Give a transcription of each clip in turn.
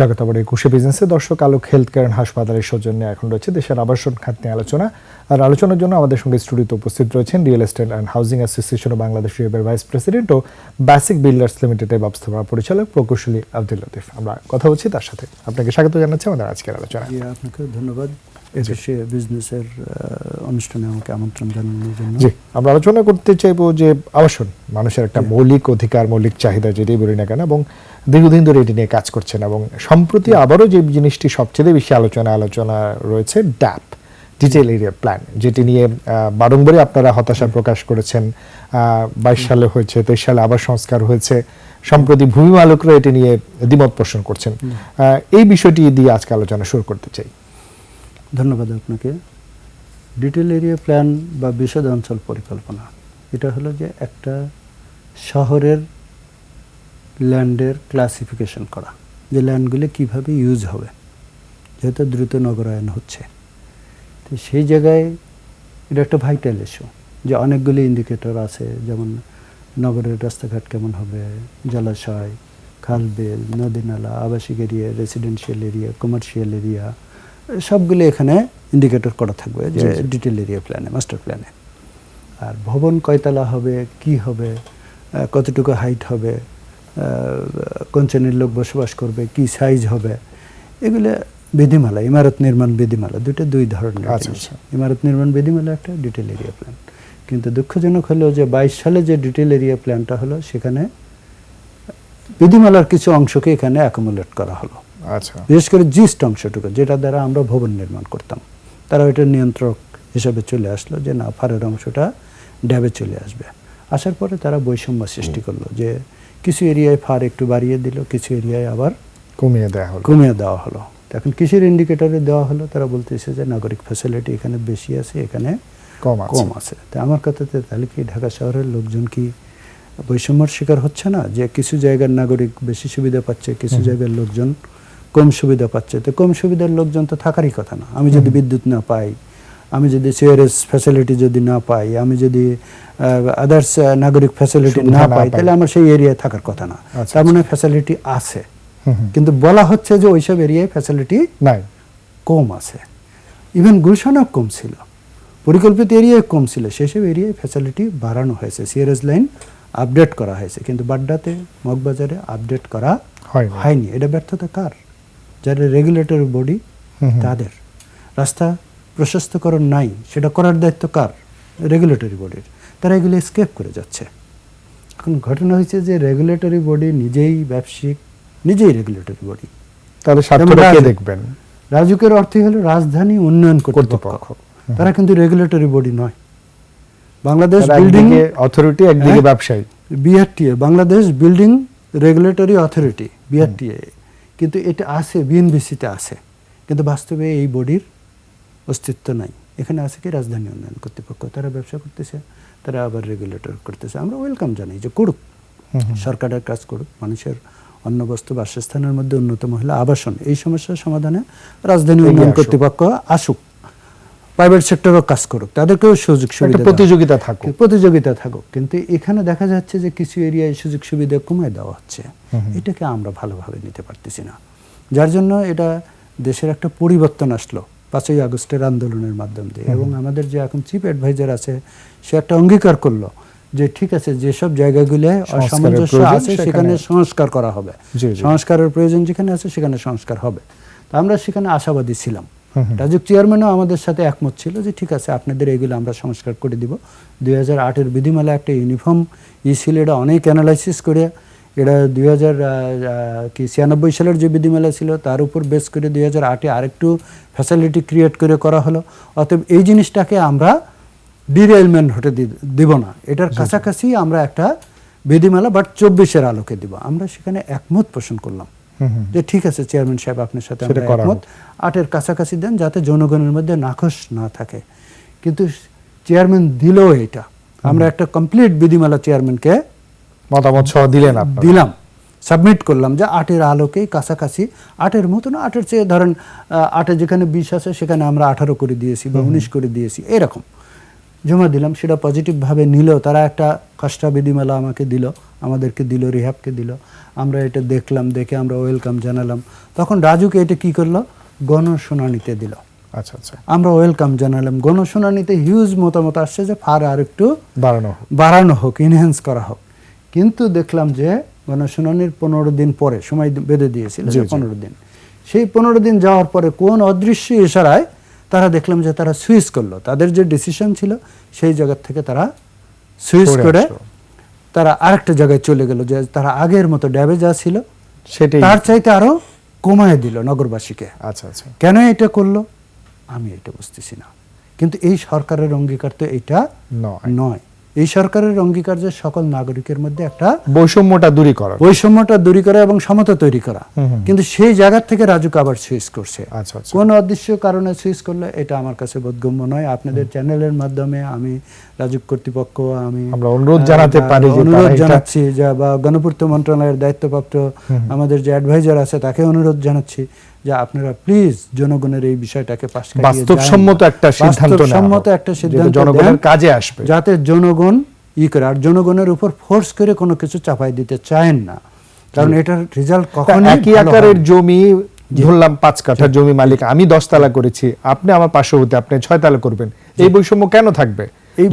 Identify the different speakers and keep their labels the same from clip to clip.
Speaker 1: স্বাগত আবার একুশে বিজনেসে দর্শক আলোক হেলথ কেয়ার হাসপাতালের সৌজন্যে এখন রয়েছে দেশের আবাসন খাত নিয়ে আলোচনা। আর আলোচনার জন্য আমাদের সঙ্গে স্টুডিওতে উপস্থিত রয়েছেন real estate and housing association of Bangladesh রিয়েবের vice president ও বেসিক বিল্ডার্স লিমিটেডের ব্যবস্থাপনা পরিচালক প্রকৌশলী আব্দুল লতিফ। আমরা কথা বলছি তার সাথে। আপনাকে স্বাগত জানাচ্ছি আমাদের আজকের আলোচনা
Speaker 2: আপনাকে ধন্যবাদ। একুশে বিজনেসের অনুষ্ঠানে আমাকে আমন্ত্রণ জানানোর জন্য।
Speaker 1: জি আমরা আলোচনা করতে চাইব যে আবাসন মানুষের একটা মৌলিক অধিকার মৌলিক চাহিদা যেটাই বলি না কেন এবং দীর্ঘদিন ধরে এটি নিয়ে কাজ করছেন এবং সম্প্রতি আবারও যে জিনিসটি সবচেয়ে বেশি আলোচনা আলোচনা রয়েছে ড্যাপ ডিটেল এরিয়া প্ল্যান যেটি নিয়ে আহ, বারংবারই আপনারা হতাশা প্রকাশ করেছেন। বাইশ সালে হয়েছে তেইশ সালে আবার সংস্কার হয়েছে। সম্প্রতি ভূমি মালকরা এটি নিয়ে দ্বিমত পোষণ করছেন। এই বিষয়টি দিয়ে আজকে আলোচনা শুরু করতে চাই।
Speaker 2: ধন্যবাদ আপনাকে। ডিটেল এরিয়া প্ল্যান বা বিশদ অঞ্চল পরিকল্পনা, এটা হলো যে একটা শহরের ল্যান্ডের ক্লাসিফিকেশন করা, যে ল্যান্ডগুলি কীভাবে ইউজ হবে, যেহেতু দ্রুত নগরায়ন হচ্ছে। তো সেই জায়গায় এটা একটা ভাইটাল ইস্যু যে অনেকগুলি ইন্ডিকেটর আছে, যেমন নগরের রাস্তাঘাট কেমন হবে, জলাশয়, খাল, বিল, নদী, নালা, আবাসিক area residential area commercial area সবগুলো এখানে ইন্ডিকেটর করা থাকবে যে। ডিটেল এরিয়া প্ল্যানে মাস্টার প্ল্যানে আর ভবন কয়তলা হবে কি হবে কতটুকু হাইট হবে কোন শ্রেণির লোক বসবাস করবে কি সাইজ হবে এগুলো বিধিমালা ইমারত নির্মাণ বিধিমালা দুটো দুই ধরনের
Speaker 1: আচ্ছা। আচ্ছা।
Speaker 2: ইমারত নির্মাণ বিধিমালা একটা ডিটেল এরিয়া প্ল্যান কিন্তু দুঃখজনক হলো যে বাইশ সালে যে ডিটেল এরিয়া প্ল্যানটা হলো সেখানে বিধিমালার কিছু অংশকে এখানে অ্যাকোমোলেট করা হলো
Speaker 1: আচ্ছা।
Speaker 2: বিশেষ করে জিস্ট অংশটুকু যেটা দ্বারা আমরা ভবন নির্মাণ করতাম। তারা ওইটার নিয়ন্ত্রক হিসাবে চলে আসলো যে না ফারের অংশটা ড্যাবে চলে আসবে। আসার পরে তারা বৈষম্য সৃষ্টি করল যে কিছু এরিয়ায় ফার একটু বাড়িয়ে দিল কিছু এরিয়ায় আবার
Speaker 1: কমিয়ে দেওয়া হলো।
Speaker 2: কমিয়ে দেওয়া হলো। এখন কিসের ইন্ডিকেটরে দেওয়া হলো? তারা বলতেছে যে নাগরিক ফ্যাসিলিটি এখানে বেশি আছে এখানে
Speaker 1: কম আছে।
Speaker 2: কম আছে। তো আমার কথাতে তাহলে কি ঢাকা শহরের লোকজন কি বৈষম্যর শিকার হচ্ছে না? যে কিছু জায়গার নাগরিক বেশি সুবিধা পাচ্ছে কিছু জায়গার লোকজন কম সুবিধা পাচ্ছে। তো কম সুবিধার লোকজন তো থাকারই কথা না। আমি যদি বিদ্যুৎ না পাই আমি যদি সিআরএস ফ্যাসিলিটি যদি না পাই আমি যদি আদার্স নাগরিক ফ্যাসিলিটি না পাই। তাহলে আমার সেই এরিয়ায় থাকার কথা না।
Speaker 1: আচ্ছা,
Speaker 2: তার মানে ফ্যাসিলিটি আছে।
Speaker 1: হুম, হুম।
Speaker 2: কিন্তু বলা হচ্ছে যে ওইসব এরিয়ায় ফ্যাসিলিটি
Speaker 1: নাই।
Speaker 2: কম আছে। ইভেন গুলশানও কম ছিল। পরিকল্পিত এরিয়ায় কম ছিল। সেসব এরিয়ায় ফ্যাসিলিটি বাড়ানো হয়েছে। সিআরএস লাইন আপডেট করা হয়েছে। কিন্তু বাড্ডাতে মগবাজারে আপডেট করা
Speaker 1: হয়নি।
Speaker 2: হয়নি। এটা ব্যর্থতা কার? যারা রেগুলেটরি বডি। তাদের। রাস্তা প্রশস্তকরণ নাই সেটা করার দায়িত্ব কার? রেগুলেটরি বডির তারা এগুলো স্কেপ করে যাচ্ছে। এখন ঘটনা হয়েছে যে রেগুলেটরি বডি নিজেই ব্যবসায়িক নিজেই রেগুলেটরি বডি
Speaker 1: তাহলে দেখবেন?
Speaker 2: রাজুকের অর্থই হলো রাজধানী উন্নয়ন কর্তৃপক্ষ। তারা কিন্তু রেগুলেটরি বডি নয়। বাংলাদেশ বিল্ডিং
Speaker 1: অথরিটি একদিকে
Speaker 2: হ্যাঁ?
Speaker 1: ব্যবসায়ী।
Speaker 2: BRTA Bangladesh building regulatory authority BRTA কিন্তু এটা আছে বিএনবিসিতে আছে কিন্তু বাস্তবে এই বডির অস্তিত্ব নাই। এখানে আছে কি? রাজধানী উন্নয়ন কর্তৃপক্ষ। তারা ব্যবসা করতেছে তারা আবার রেগুলেটর করতেছে। আমরা ওয়েলকাম জানাই যে করুক। সরকারের কাজ করুক মানুষের অন্য বস্তু বাসস্থানের মধ্যে অন্যতম হলো আবাসন এই সমস্যার সমাধানে রাজধানী উন্নয়ন কর্তৃপক্ষ আসুক। প্রাইভেট সেক্টরও কাজ করুক তাদেরকেও সুযোগ সুবিধা
Speaker 1: প্রতিযোগিতা থাকুক।
Speaker 2: প্রতিযোগিতা থাকুক কিন্তু এখানে দেখা যাচ্ছে যে কিছু এরিয়ায় সুযোগ সুবিধা কমায় দেওয়া হচ্ছে। এটাকে আমরা ভালোভাবে নিতে পারতেছি না। যার জন্য এটা দেশের একটা পরিবর্তন আসলো পাঁচই আগস্টের আন্দোলনের মাধ্যম দিয়ে। এবং আমাদের যে এখন চিফ অ্যাডভাইজার আছে সে একটা অঙ্গীকার করল যে ঠিক আছে যেসব জায়গাগুলো অসামঞ্জস্য আছে
Speaker 1: সেখানে-
Speaker 2: সংস্কার করা হবে। সংস্কারের প্রয়োজন যেখানে আছে সেখানে সংস্কার হবে। তা আমরা সেখানে আশাবাদী ছিলাম। রাজুক চেয়ারম্যানও আমাদের সাথে একমত ছিল যে ঠিক আছে আপনাদের এগুলো আমরা সংস্কার করে দিব। দুই হাজার আটের বিধিমালা একটা ইউনিফর্ম ই ছিল এটা অনেক অ্যানালাইসিস করে এটা দুই হাজার কি ছিয়ানব্বই সালের যে বিধিমালা ছিল তার উপর বেস করে দুই হাজার আটে আরেকটু ফ্যাসিলিটি ক্রিয়েট করে করা হলো। অতএব এই জিনিসটাকে আমরা ডিরেলমেন্ট হতে দিব না। এটার কাছাকাছি আমরা একটা বিধিমালা বাট চব্বিশের আলোকে দিব। আমরা সেখানে একমত পোষণ করলাম। যে ঠিক আছে চেয়ারম্যান সাহেব আপনার সাথে আমরা একমত। আটের কাছাকাছি দেন যাতে জনগণের মধ্যে নাখোশ না থাকে। কিন্তু চেয়ারম্যান দিলও এটা। আমরা একটা কমপ্লিট বিধিমালা চেয়ারম্যানকে
Speaker 1: মতামত সহ দিলেন
Speaker 2: দিলাম। সাবমিট করলাম যে আটের আলোকেই কাছাকাছি। আটের মতো না আটের চেয়ে ধরেন আটে যেখানে বিশ আছে সেখানে আমরা আঠারো করে দিয়েছি বা উনিশ করে দিয়েছি এরকম। জমা দিলাম সেটা পজিটিভভাবে নিল। তারা একটা খসড়া বিধিমালা আমাকে দিল আমাদেরকে দিল রিহাবকে দিল। আমরা এটা দেখলাম দেখে আমরা ওয়েলকাম জানালাম। তখন রাজুকে এটা কি করল? গণশুনানিতে দিল।
Speaker 1: আচ্ছা আচ্ছা।
Speaker 2: আমরা ওয়েলকাম জানালাম। গণশুনানিতে হিউজ মতামত আসছে যে ফার আর একটু
Speaker 1: বাড়ানো হোক।
Speaker 2: বাড়ানো হোক ইনহ্যান্স করা হোক। কিন্তু দেখলাম যে গণশুনানির পনেরো দিন পরে সময় বেঁধে দিয়েছিল। পনেরো দিন। সেই পনেরো দিন যাওয়ার পরে কোন অদৃশ্য ইশারায় তারা দেখলাম যে তারা সুইচ করল। তাদের যে ডিসিশন ছিল সেই জায়গা থেকে তারা সুইচ করে তারা আরেকটা জায়গায় চলে গেল যে তারা আগের মতো ড্যাবে যা ছিল
Speaker 1: সেটাই।
Speaker 2: তার চাইতে আরও কমায় দিল নগরবাসীকে।
Speaker 1: আচ্ছা আচ্ছা।
Speaker 2: কেন এটা করল? আমি এটা বুঝতেছি না। কিন্তু এই সরকারের অঙ্গীকার তো এটা
Speaker 1: নয়।
Speaker 2: নয়। এই সরকারের অঙ্গীকার যে সকল নাগরিকের মধ্যে একটা
Speaker 1: বৈষম্যটা দূরীকরণ
Speaker 2: বৈষম্যটা দূরী করা এবং সমতা তৈরি করা। কিন্তু সেই জায়গা থেকে রাজুকে আবার সুইচ করছে।
Speaker 1: আচ্ছা আচ্ছা।
Speaker 2: কোন অদৃশ্য কারণে সুইচ করলে এটা আমার কাছে বোধগম্য নয়। আপনাদের চ্যানেলের মাধ্যমে আমি রাজুক কর্তৃপক্ষ আমি
Speaker 1: আমরা অনুরোধ জানাতে পারি যে
Speaker 2: অনুরোধ জানাচ্ছি যা বা গণপূর্ত মন্ত্রণালয়ের দায়িত্বপ্রাপ্ত আমাদের যে অ্যাডভাইজার আছে তাকে অনুরোধ জানাচ্ছি। যে আপনারা প্লিজ জনগণের এই বিষয়টাকে পাশ
Speaker 1: বাস্তবসম্মত একটা সিদ্ধান্ত হোক,
Speaker 2: একটা সিদ্ধান্ত
Speaker 1: জনগণের কাজে আসবে।
Speaker 2: যাতে জনগণ ই করে আর জনগণের উপর ফোর্স করে কোনো কিছু চাপাই দিতে চায় না। কারণ এটার রেজাল্ট কখনো
Speaker 1: একই আকারের জমি ধরলাম পাঁচ কাঠা জমি মালিক আমি দশ তালা করেছি আপনি আমার পার্শ্ববর্তী আপনি ছয় তালা করবেন। এই বৈষম্য কেন থাকবে?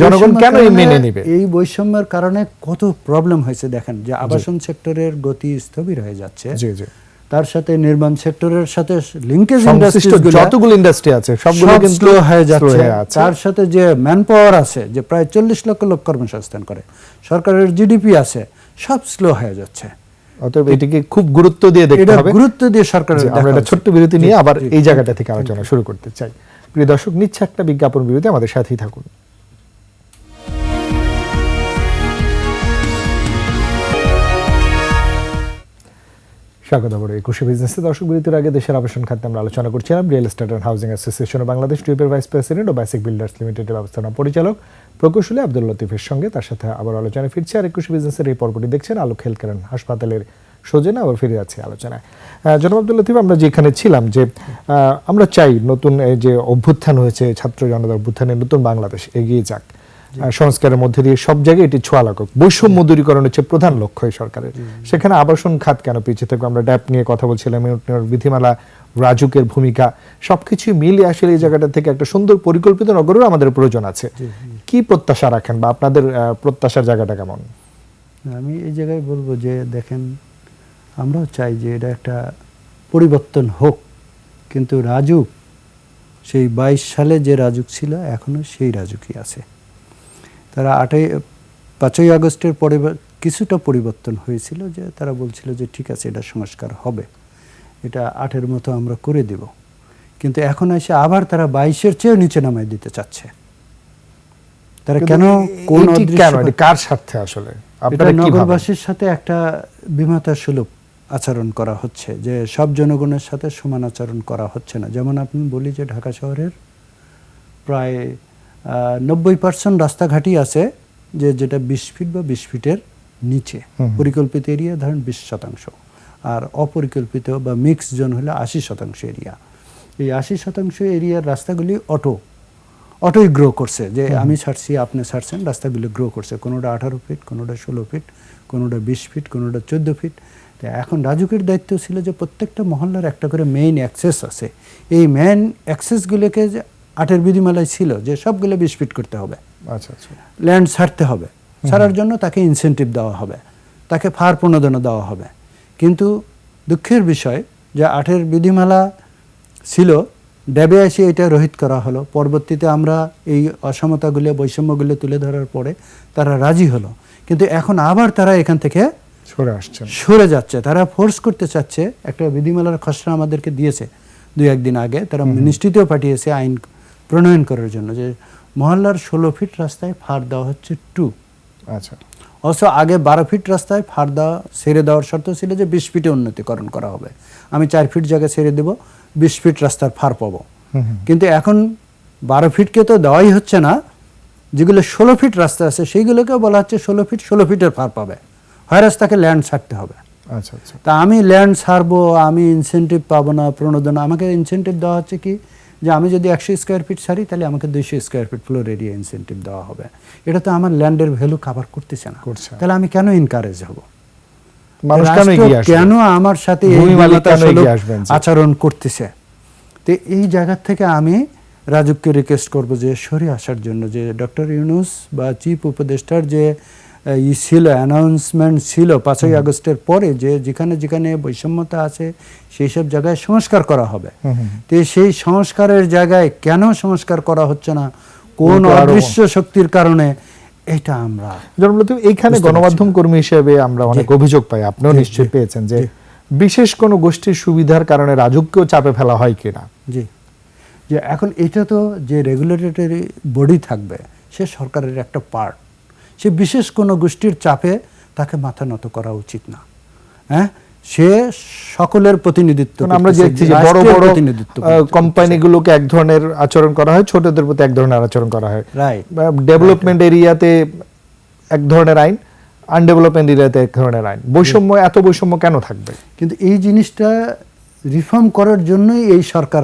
Speaker 1: জনগণ কেন মেনে নিবে?
Speaker 2: এই বৈষম্যের কারণে কত প্রবলেম হয়েছে দেখেন যে আবাসন সেক্টরের গতি স্থবির হয়ে যাচ্ছে।
Speaker 1: জি জি।
Speaker 2: তার সাথে নির্মাণ সেক্টরের সাথে লিঙ্কেজ
Speaker 1: সংশ্লিষ্ট যতগুলো ইন্ডাস্ট্রি আছে সবগুলো কিন্তু
Speaker 2: স্লো হয়ে যাচ্ছে তার সাথে যে ম্যান পাওয়ার আছে যে প্রায় চল্লিশ লক্ষ লোক কর্মসংস্থান করে সরকারের জিডিপি আছে সব স্লো হয়ে যাচ্ছে।
Speaker 1: অতএব এটিকে খুব গুরুত্ব দিয়ে দেখতে হবে।
Speaker 2: গুরুত্ব দিয়ে সরকারের
Speaker 1: জি, আমরা একটা ছোট্ট বিরতি নিয়ে আবার এই জায়গাটা থেকে আলোচনা শুরু করতে চাই। প্রিয় দর্শক নিচ্ছে একটা বিজ্ঞাপন বিরতি আমাদের সাথেই থাকুন। স্বাগত আবার একুশে বিজনেসে দর্শক বিরতির আগে দেশের আবাসন খাতে আমরা আলোচনা করছিলাম real estate and housing association Bangladesh টুইপের vice president ও বাইসিক বিল্ডার্স লিমিটেডের ব্যবস্থাপনা পরিচালক প্রকৌশলী আব্দুল লতিফের সঙ্গে। তার সাথে আবার আলোচনা ফিরছে। আর একুশে বিজনেসের এই পর্বটি দেখছেন আলোক হেলথ কেয়ার হাসপাতালের সৌজনে আবার ফিরে যাচ্ছে আলোচনায়। জনাব আব্দুল লতিফ, আমরা যেখানে ছিলাম যে আমরা চাই নতুন যে অভ্যুত্থান হয়েছে, ছাত্র জনতা অভ্যুত্থানে নতুন বাংলাদেশ এগিয়ে যাক। সংস্কারের মধ্যে দিয়ে সব জায়গায় এটি ছোঁয়া লাগুক। বৈষম্য দূরীকরণ হচ্ছে প্রধান লক্ষ্য এই সরকারের। সেখানে আবাসন খাত কেন পিছিয়ে থাকবে? আমরা ড্যাপ নিয়ে কথা বলছিলাম বিধিমালা রাজুকের ভূমিকা সবকিছু মিলে আসলে এই জায়গাটা থেকে একটা সুন্দর পরিকল্পিত নগরের আমাদের প্রয়োজন আছে। কি প্রত্যাশা রাখেন বা আপনাদের প্রত্যাশার জায়গাটা কেমন?
Speaker 2: আমি এই জায়গায় বলব যে দেখেন আমরাও চাই যে এটা একটা পরিবর্তন হোক। কিন্তু রাজুক সেই বাইশ সালে যে রাজুক ছিল এখনও সেই রাজুকই আছে। তারা আটই পাঁচই আগস্টের পরে কিছুটা পরিবর্তন হয়েছিল যে তারা বলছিল যে ঠিক আছে এটা সংস্কার হবে। এটা আটের মতো আমরা করে দেব। কিন্তু এখন এসে আবার তারা বাইশের চেয়েও নিচে নামায় দিতে চাচ্ছে। তারা কেন কোন
Speaker 1: কার স্বার্থে আসলে? আপনারা
Speaker 2: নগরবাসীর সাথে একটা বিমাতা সুলভ আচরণ করা হচ্ছে যে সব জনগণের সাথে সমান আচরণ করা হচ্ছে না। যেমন আপনি বলি যে ঢাকা শহরের প্রায় নব্বই পার্সেন্ট রাস্তাঘাটই আছে যে যেটা বিশ ফিট বা বিশ ফিটের নিচে। পরিকল্পিত এরিয়া ধরেন বিশ শতাংশ। আর অপরিকল্পিত বা মিক্স জোন হলো আশি শতাংশ এরিয়া এই আশি শতাংশ এরিয়ার রাস্তাগুলি অটো অটোই গ্রো করছে। যে আমি ছাড়ছি আপনি ছাড়ছেন রাস্তাগুলি গ্রো করছে। কোনোটা আঠারো ফিট কোনোটা ষোলো ফিট কোনোটা বিশ ফিট কোনোটা চোদ্দ ফিট তা এখন রাজুকের দায়িত্ব ছিল যে প্রত্যেকটা মহল্লার একটা করে মেইন অ্যাক্সেস আছে। এই মেইন অ্যাক্সেসগুলোকে যে আটের বিধিমালায় ছিল যে সবগুলো বিশ ফিট করতে হবে।
Speaker 1: আচ্ছা আচ্ছা।
Speaker 2: ল্যান্ড ছাড়তে হবে। ছাড়ার জন্য তাকে ইনসেনটিভ দেওয়া হবে। তাকে ফার প্রণোদনা দেওয়া হবে। কিন্তু দুঃখের বিষয় যে আটের বিধিমালা ছিল ড্যাবে এসে এটা রহিত করা হলো। পরবর্তীতে আমরা এই অসমতাগুলো বৈষম্যগুলো তুলে ধরার পরে তারা রাজি হলো। কিন্তু এখন আবার তারা এখান থেকে
Speaker 1: সরে আসছে।
Speaker 2: সরে যাচ্ছে। তারা ফোর্স করতে চাচ্ছে একটা বিধিমালার খসড়া আমাদেরকে দিয়েছে। দুই একদিন আগে তারা মিনিস্ট্রিতেও পাঠিয়েছে আইন প্রণয়ন করার জন্য যে মহল্লার ষোলো ফিট রাস্তায় ফার দেওয়া হচ্ছে টু।
Speaker 1: আচ্ছা।
Speaker 2: অবশ্য আগে বারো ফিট রাস্তায় ফার দেওয়া সেরে দেওয়ার শর্ত ছিল যে বিশ ফিটে উন্নতিকরণ করা হবে। আমি চার ফিট জায়গায় সেরে দেবো বিশ ফিট রাস্তার ফার পাবো। কিন্তু এখন বারো ফিটকে তো দেওয়াই হচ্ছে না। যেগুলো ষোলো ফিট রাস্তা আছে সেইগুলোকে বলা হচ্ছে ষোলো ফিট ষোলো ফিটের ফার পাবে। হয় রাস্তাকে ল্যান্ড ছাড়তে হবে।
Speaker 1: আচ্ছা আচ্ছা।
Speaker 2: তা আমি ল্যান্ড ছাড়বো আমি ইনসেন্টিভ পাবো না প্রণোদনা। আমাকে ইনসেন্টিভ দেওয়া হচ্ছে কি? যে আমি যদি একশো স্কোয়ার ফিট ছাড়ি তাহলে আমাকে দুইশো square feet floor area incentive দেওয়া হবে। এটা তো আমার ল্যান্ডের ভ্যালু কাভার করতেছে না। তাহলে আমি কেন ইনকারেজ হব?
Speaker 1: কেন
Speaker 2: আমার সাথে। আচরণ করতেছে? তো এই জায়গা থেকে আমি রাজুককে রিকোয়েস্ট করব যে সরে আসার জন্য যে ডক্টর ইউনুস বা চিফ উপদেষ্টার যে ই ছিল অ্যানাউন্সমেন্ট ছিল পাঁচই আগস্টের পরে যে যেখানে যেখানে বৈষম্যতা আছে সেই সব জায়গায় সংস্কার করা হবে। তো সেই সংস্কারের জায়গায় কেন সংস্কার করা হচ্ছে না? কোন অদৃশ্য শক্তির কারণে? এটা আমরা
Speaker 1: এইখানে গণমাধ্যম কর্মী হিসেবে আমরা অনেক অভিযোগ পাই আপনিও নিশ্চয়ই পেয়েছেন যে বিশেষ কোনো গোষ্ঠীর সুবিধার কারণে রাজুককেও চাপে ফেলা হয় কিনা।
Speaker 2: জি। যে এখন এটা তো যে রেগুলেটরি বডি থাকবে সে সরকারের একটা পার্ট সে বিশেষ কোনো গোষ্ঠীর চাপে তাকে মাথা নত করা উচিত না। হ্যাঁ? সে সকলের প্রতিনিধিত্ব
Speaker 1: আমরা দেখছি যে বড় বড়
Speaker 2: প্রতিনিধিত্ব
Speaker 1: কোম্পানিগুলোকে এক ধরনের আচরণ করা হয় ছোটদের প্রতি এক ধরনের আচরণ করা হয়।
Speaker 2: রাইট
Speaker 1: ডেভেলপমেন্ট এরিয়াতে এক ধরনের আইন আনডেভেলপমেন্ট এরিয়াতে এক ধরনের আইন। বৈষম্য এত বৈষম্য কেন থাকবে?
Speaker 2: কিন্তু এই জিনিসটা রিফর্ম করার জন্যই এই সরকার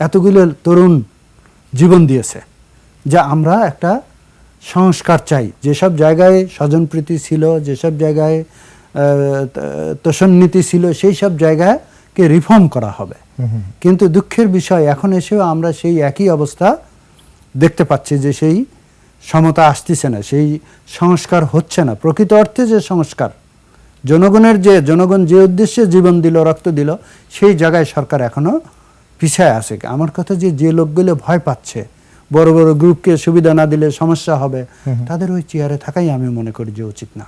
Speaker 2: এতগুলো তরুণ জীবন দিয়েছে যা আমরা একটা সংস্কার চাই। যেসব জায়গায় স্বজনপ্রীতি ছিল যেসব জায়গায় তোষণনীতি ছিল সেই সব জায়গাকে রিফর্ম করা হবে। কিন্তু দুঃখের বিষয় এখন এসেও আমরা সেই একই অবস্থা দেখতে পাচ্ছি যে সেই সমতা আসতেছে না সেই সংস্কার হচ্ছে না। প্রকৃত অর্থে যে সংস্কার জনগণের যে জনগণ যে উদ্দেশ্যে জীবন দিল রক্ত দিল সেই জায়গায় সরকার এখনও পিছায় আছে। আমার কথা যে যে লোকগুলো ভয় পাচ্ছে বড় বড় গ্রুপকে সুবিধা না দিলে সমস্যা হবে। তাদের ওই চেয়ারে থাকাই আমি মনে করি যে উচিত না।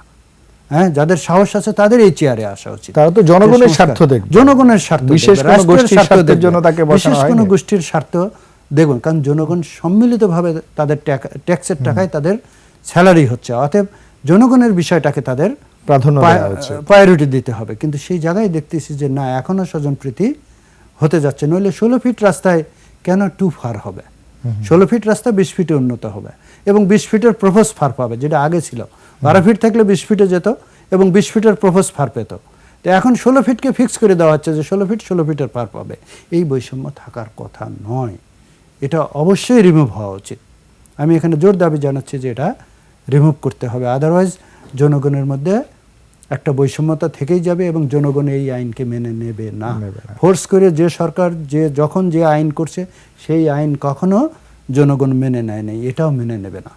Speaker 2: হ্যাঁ যাদের সাহস আছে তাদের এই চেয়ারে আসা উচিত।
Speaker 1: তারা তো জনগণের স্বার্থ দেখবে।
Speaker 2: জনগণের স্বার্থ
Speaker 1: বিশেষ কোনো গোষ্ঠীর স্বার্থের জন্য তাকে
Speaker 2: বিশেষ কোনো গোষ্ঠীর স্বার্থ দেখবেন কারণ জনগণ সম্মিলিতভাবে তাদের ট্যাক্সের টাকায় তাদের স্যালারি হচ্ছে। অতএব জনগণের বিষয়টাকে তাদের
Speaker 1: প্রাধান্য।
Speaker 2: প্রায়োরিটি দিতে হবে। কিন্তু সেই জায়গায় দেখতেছি যে না এখনও স্বজনপ্রীতি হতে যাচ্ছে। নইলে ষোলো ফিট রাস্তায় কেন টু ফার হবে? ষোলো ফিট রাস্তা, বিশ ফিটে উন্নত হবে। এবং বিশ ফিটের প্রফোজ ফার পাবে, যেটা আগে ছিল। বারো ফিট থাকলে বিশ ফিটে যেত এবং বিশ ফিটের প্রফোজ ফার পেত। তো এখন ষোলো ফিটকে ফিক্স করে দেওয়া হচ্ছে যে ষোলো ফিট ষোলো ফিটের পার পাবে। এই বৈষম্য থাকার কথা নয়। এটা অবশ্যই রিমুভ হওয়া উচিত। আমি এখানে জোর দাবি জানাচ্ছি যে এটা রিমুভ করতে হবে। আদারওয়াইজ জনগণের মধ্যে একটা বৈষম্যতা থেকেই যাবে এবং জনগণ এই আইনকে মেনে নেবে না। ফোর্স করে যে সরকার যে যখন যে আইন করছে সেই আইন কখনো জনগণ মেনে নেয় নাই এটাও মেনে নেবে না।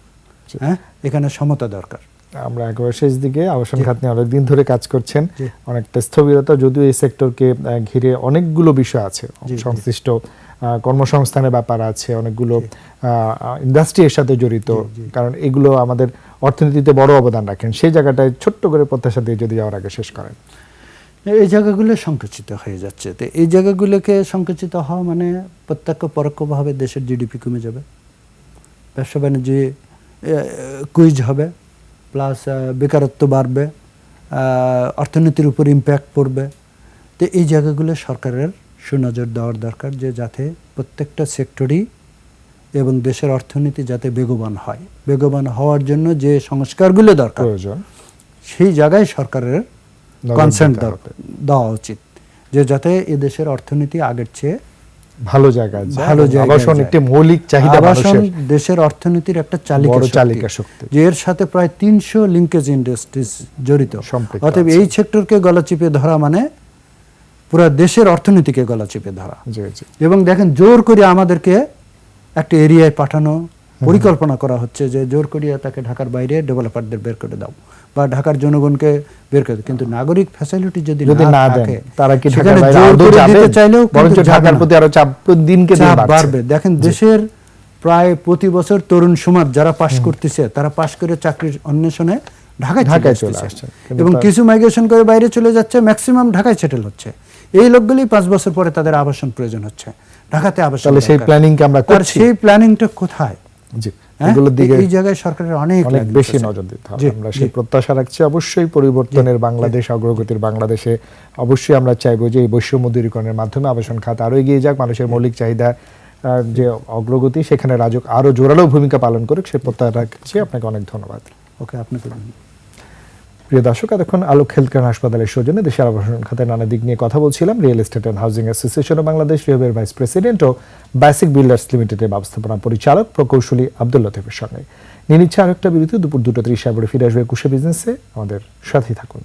Speaker 2: হ্যাঁ? এখানে সমতা দরকার।
Speaker 1: আমরা একেবারে শেষ দিকে আবাসন খাত নিয়ে অনেকদিন ধরে কাজ করছেন। অনেকটা স্থবিরতা যদিও এই সেক্টরকে ঘিরে অনেকগুলো বিষয় আছে। সংশ্লিষ্ট কর্মসংস্থানের ব্যাপার আছে অনেকগুলো ইন্ডাস্ট্রি এর সাথে জড়িত। কারণ এগুলো আমাদের অর্থনীতিতে বড় অবদান রাখেন। সেই জায়গাটায় ছোট্ট করে প্রত্যাশা দিয়ে যদি যাওয়ার আগে শেষ করেন।
Speaker 2: এই জায়গাগুলো সংকুচিত হয়ে যাচ্ছে। তো এই জায়গাগুলোকে সংকুচিত হওয়া মানে প্রত্যক্ষ পরোক্ষভাবে দেশের জিডিপি কমে যাবে। ব্যবসা বাণিজ্যে কুইজ হবে, প্লাস বেকারত্ব বাড়বে অর্থনীতির উপর ইম্প্যাক্ট পড়বে। তো এই জায়গাগুলো সরকারের সুনজর দেওয়ার দরকার যে যাতে প্রত্যেকটা সেক্টরই এবং দেশের অর্থনীতি যাতে বেগবান হয়। বেগবান হওয়ার জন্য যে সংস্কারগুলো দরকার সেই জায়গায় সরকারের কনসেন্ট দেওয়া উচিত। যে যাতে দেশের অর্থনীতি আগের চেয়ে
Speaker 1: ভালো
Speaker 2: ভালো
Speaker 1: আবাসন একটি মৌলিক চাহিদা
Speaker 2: আবাসন দেশের অর্থনীতির একটা চালিকা
Speaker 1: চালিকা শক্তি।
Speaker 2: যে এর সাথে প্রায় তিনশো লিঙ্কেজ ইন্ডাস্ট্রিজ জড়িত। অতএব এই সেক্টরকে গলা চিপে ধরা মানে পুরো দেশের অর্থনীতিকে গলা চিপে ধরা। এবং দেখেন জোর করে আমাদেরকে একটা এরিয়ায় পাঠানো পরিকল্পনা করা হচ্ছে যে জোর করিয়া তাকে ঢাকার বাইরে ডেভেলপারদের বের করে দাও বা ঢাকার জনগণকে বের করে কিন্তু নাগরিক ফ্যাসিলিটি যদি
Speaker 1: না
Speaker 2: থাকে,
Speaker 1: তারা কি ঢাকার বাইরে আদৌ যাবে?
Speaker 2: চাইলেও
Speaker 1: বরঞ্চ ঢাকার প্রতি আরও চাপ দিনকে দিন
Speaker 2: বাড়বে। দেখেন দেশের প্রায় প্রতি বছর তরুণ সমাজ যারা পাশ করতেছে তারা পাশ করে চাকরির অন্বেষণে ঢাকায়
Speaker 1: ঢাকায়
Speaker 2: চলে আসছে। এবং কিছু মাইগ্রেশন করে বাইরে চলে যাচ্ছে ম্যাক্সিমাম ঢাকায় সেটেল হচ্ছে। এই লোকগুলি পাঁচ বছর পরে তাদের আবাসন প্রয়োজন হচ্ছে। ঢাকাতে আবাসন
Speaker 1: তাহলে সেই। প্ল্যানিংকে আমরা করছি।
Speaker 2: সেই প্ল্যানিংটা কোথায়?
Speaker 1: জি
Speaker 2: হ্যাঁ?
Speaker 1: এগুলোর দিকে
Speaker 2: এই জায়গায় সরকারের অনেক
Speaker 1: অনেক বেশি নজর দিতে হবে। আমরা সেই প্রত্যাশা রাখছি। অবশ্যই পরিবর্তনের বাংলাদেশ অগ্রগতির বাংলাদেশে অবশ্যই আমরা চাইব যে এই বৈষম্য দূরীকরণের মাধ্যমে আবাসন খাত আরও এগিয়ে যাক মানুষের মৌলিক চাহিদা যে অগ্রগতি সেখানে রাজক আরও জোরালো ভূমিকা পালন করুক সে প্রত্যাশা রাখছি। আপনাকে অনেক ধন্যবাদ।
Speaker 2: ওকে আপনাকে ধন্যবাদ।
Speaker 1: প্রিয় দর্শক, এতক্ষণ আলোক হেলথ কেয়ার হাসপাতালের সৌজন্যে দেশের আবাসন খাতে নানা দিক নিয়ে কথা বলছিলাম। Real estate and housing association of Bangladesh রিহবের vice president ও বেসিক বিল্ডার্স লিমিটেডের ব্যবস্থাপনা পরিচালক প্রকৌশলী আব্দুল লতিফের সঙ্গে। নিয়ে নিচ্ছে আরেকটা বিরতি, দুপুর দুটো ত্রিশ আবার ফিরে আসবে কুশে বিজনেসে। আমাদের সাথেই থাকুন।